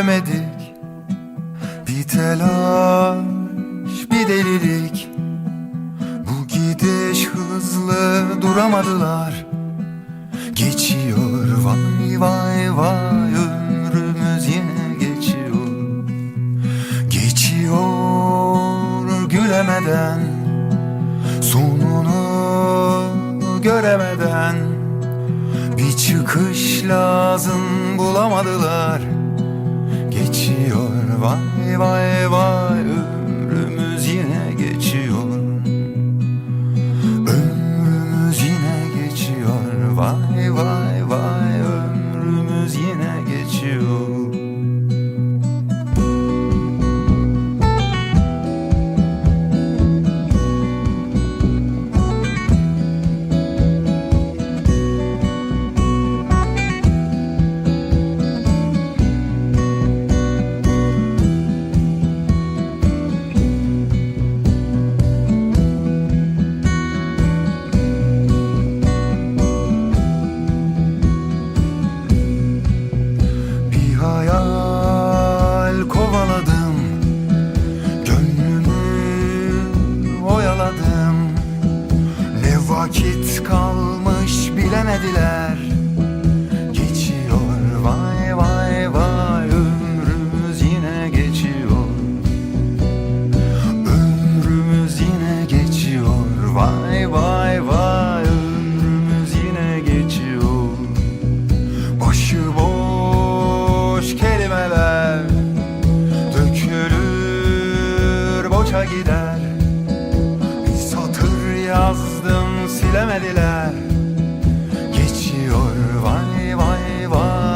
göremedik. Bir telaş bir delilik. Bu gidiş hızlı duramadılar. Geçiyor vay vay vay ömrümüz yine geçiyor. Geçiyor gülemeden Sonunu göremeden. Bir çıkış lazım bulamadılar vay vay vay ömrümüz yine geçiyor. Ömrümüz yine geçiyor. Vay vay vay ömrümüz yine geçiyor hayal kovaladım. Gönlümü oyaladım. Ne vakit kalmış bilemediler. Geçiyor vay vay vay ömrümüz yine geçiyor. Ömrümüz yine geçiyor vay vay vay ömrümüz yine geçiyor. Başıboş koça gider. Bir satır yazdım silemediler. Geçiyor vay vay vay.